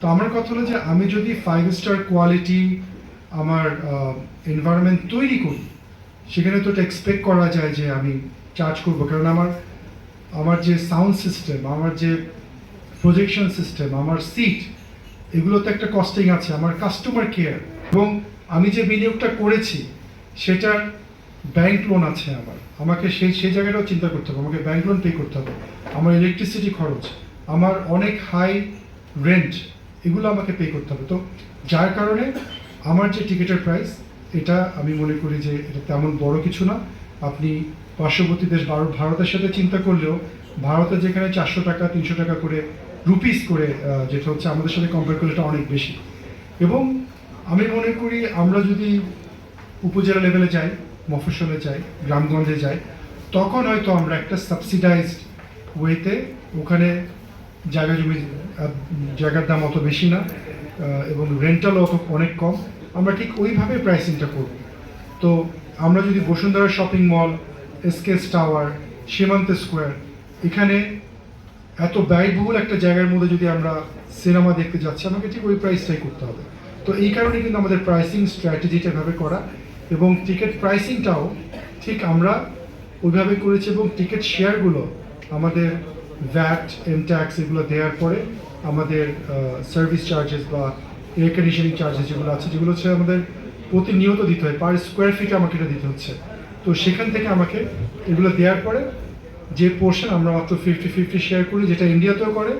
তো আমার কথা হলো যে আমি যদি ফাইভ স্টার কোয়ালিটি আমার এনভায়রনমেন্ট তৈরি করি, সেখানে তো এটা এক্সপেক্ট করা যায় যে আমি চার্জ করব। কারণ আমার আমার যে সাউন্ড সিস্টেম আমার যে প্রজেকশন সিস্টেম আমার সিট এগুলো তো একটা কস্টিং আছে, আমার কাস্টমার কেয়ার এবং আমি যে বিনিয়োগটা করেছি, সেটার ব্যাংক লোন আছে আমার। আমাকে সেই সেই জায়গাটাও চিন্তা করতে হবে, আমাকে ব্যাংক লোন পে করতে হবে। আমার ইলেকট্রিসিটি খরচ, আমার অনেক হাই রেন্ট এগুলো আমাকে পে করতে হবে। তো যার কারণে আমার যে টিকিটের প্রাইস এটা আমি মনে করি যে এটা তেমন বড় কিছু না। আপনি পার্শ্ববর্তী দেশ ভারত, ভারতের সাথে চিন্তা করলেও ভারতে যেখানে চারশো টাকা, তিনশো টাকা করে রুপিস করে যেটা হচ্ছে আমাদের সাথে কম্পেয়ার করলে এটা অনেক বেশি। এবং আমি মনে করি আমরা যদি উপজেলা লেভেলে যাই, মফস্বলে যাই, গ্রামগঞ্জে যাই, তখন হয়তো আমরা একটা সাবসিডাইজড ওয়েতে ওখানে জায়গা জমি জায়গার দাম অত বেশি না এবং রেন্টালও অত অনেক কম। আমরা ঠিক ওইভাবে প্রাইসিংটা করব। তো আমরা যদি বসুন্ধরা শপিং মল এসকেস টাওয়ার সীমান্ত স্কোয়ার এখানে এত ব্যয়বহুল একটা জায়গার মধ্যে যদি আমরা সিনেমা দেখতে যাচ্ছি, আমাকে ঠিক ওই প্রাইসটাই করতে হবে। তো এই কারণে কিন্তু আমাদের প্রাইসিং স্ট্র্যাটেজিটা এভাবে করা, এবং টিকিট প্রাইসিংটাও ঠিক আমরা ওইভাবে করেছি, এবং টিকিট শেয়ারগুলো আমাদের ভ্যাট এম ট্যাক্স এগুলো দেওয়ার পরে আমাদের সার্ভিস চার্জেস বা এয়ার কন্ডিশনিং চার্জেস যেগুলো আছে, যেগুলো হচ্ছে আমাদের প্রতিনিয়ত দিতে হয় পার স্কোয়ার ফিটে আমাকে এটা দিতে হচ্ছে। তো সেখান থেকে আমাকে এগুলো দেওয়ার পরে যে পোর্শন আমরা মাত্র ফিফটি ফিফটি শেয়ার করি, যেটা ইন্ডিয়াতেও করে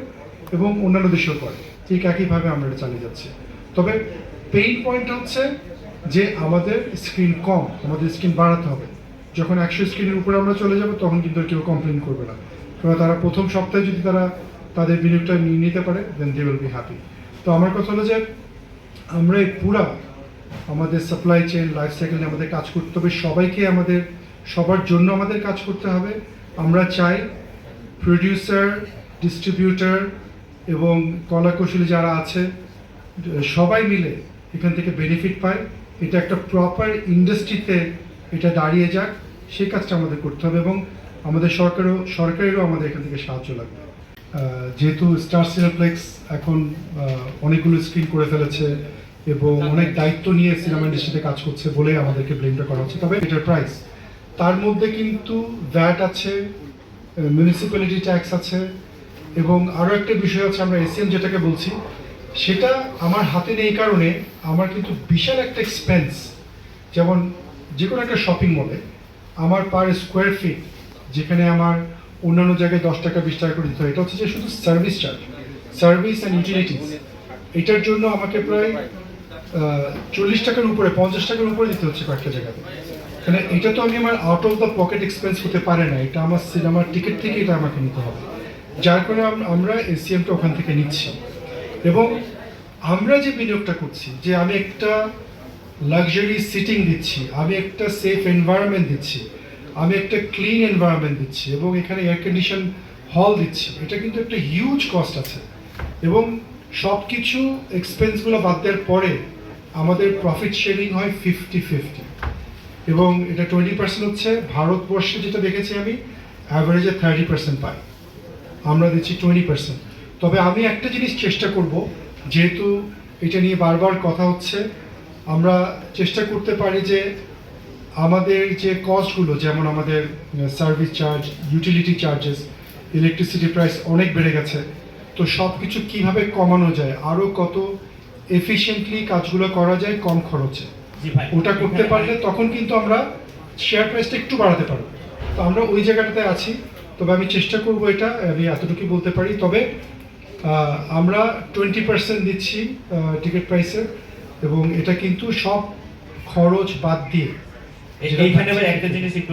এবং অন্যান্য দেশেও করে, ঠিক একইভাবে আমরা এটা চালিয়ে যাচ্ছি। তবে পেইন পয়েন্ট হচ্ছে যে আমাদের স্ক্রিন কম, আমাদের স্ক্রিন বাড়াতে হবে। যখন একশো স্ক্রিনের উপরে আমরা চলে যাব, তখন কিন্তু কেউ কমপ্লেন করবে না। কারণ তারা প্রথম সপ্তাহে যদি তারা তাদের বিনিয়োগটা নিয়ে নিতে পারে then they will be happy তো আমার কথা হলো যে, আমরা পুরা আমাদের সাপ্লাই চেইন লাইফ সাইকেল নিয়ে আমাদের কাজ করতে হবে। সবাইকে আমাদের, সবার জন্য আমাদের কাজ করতে হবে। আমরা চাই প্রডিউসার ডিস্ট্রিবিউটার এবং কলা কৌশলী যারা আছে, সবাই মিলে এখান থেকে বেনিফিট পায়। এটা একটা প্রপার ইন্ডাস্ট্রিতে এটা দাঁড়িয়ে যাক। সেই কাজটা আমাদের করতে হবে এবং আমাদের সরকারও, সরকারেরও আমাদের এখান থেকে সাহায্য লাগবে। যেহেতু স্টার সিনেপ্লেক্স এখন অনেকগুলো স্ক্রিন করে ফেলেছে এবং অনেক দায়িত্ব নিয়ে সিনেমা ইন্ডাস্ট্রিতে কাজ করছে বলে আমাদেরকে ব্লেমটা করা হচ্ছে। তবে এটার প্রাইস তার মধ্যে কিন্তু ভ্যাট আছে মিউনিসিপ্যালিটি ট্যাক্স আছে এবং আরও একটা বিষয় আছে আমরা এসিএম যেটাকে বলছি, সেটা আমার হাতে নেই কারণে আমার কিন্তু বিশাল একটা এক্সপেন্স যেমন যে কোনো একটা শপিং মলে আমার পার স্কোয়ার ফিট যেখানে আমার অন্যান্য জায়গায় দশ টাকা, বিশ টাকা করে দিতে হয়। এটা হচ্ছে যে শুধু service charge service and utilities এটার জন্য আমাকে প্রায় চল্লিশ টাকার উপরে, পঞ্চাশ টাকার উপরে দিতে হচ্ছে কয়েকটা জায়গাতে। মানে এটা তো আমি আমার out of the pocket expense হতে পারে না। এটা আমার সিনেমার টিকিট থেকে এটা আমাকে নিতে হবে। যার কারণে আম- আমরা এসিএমটা ওখান থেকে নিচ্ছি। এবং আমরা যে বিনিয়োগটা করছি, যে আমি একটা লাক্সারি সিটিং দিচ্ছি, আমি একটা সেফ এনভায়রনমেন্ট দিচ্ছি আমি একটা ক্লিন এনভায়রনমেন্ট দিচ্ছি এবং এখানে এয়ার কন্ডিশন হল দিচ্ছি। এটা কিন্তু একটা হিউজ কস্ট আছে। এবং সব কিছু এক্সপেন্সগুলো বাদ দেওয়ার পরে আমাদের প্রফিট শেয়ারিং হয় ফিফটি ফিফটি এবং এটা টোয়েন্টি পার্সেন্ট হচ্ছে ভারতবর্ষে যেটা দেখেছি আমি অ্যাভারেজে থার্টি পার্সেন্ট পাই আমরা দিচ্ছি টোয়েন্টি পার্সেন্ট তবে আমি একটা জিনিস চেষ্টা করব, যেহেতু এটা নিয়ে বারবার কথা হচ্ছে, আমরা চেষ্টা করতে পারি যে আমাদের যে কস্টগুলো যেমন আমাদের service charge utility charges electricity price অনেক বেড়ে গেছে। তো সব কিছু কীভাবে কমানো যায়? আরও কত এফিশিয়েন্টলি কাজগুলো করা যায় কম খরচে। ওটা করতে পারলে তখন কিন্তু আমরা শেয়ার প্রাইসটা একটু বাড়াতে পারব। তো আমরা ওই জায়গাটাতে আছি। তবে আমি চেষ্টা করব এটা আমি এতটুকুই বলতে পারি। তবে আমরা টোয়েন্টি পার্সেন্ট দিচ্ছি টিকিট প্রাইসের এবং এটা কিন্তু সব খরচ বাদ দিয়ে এইখানে আবার একটা জিনিস একটু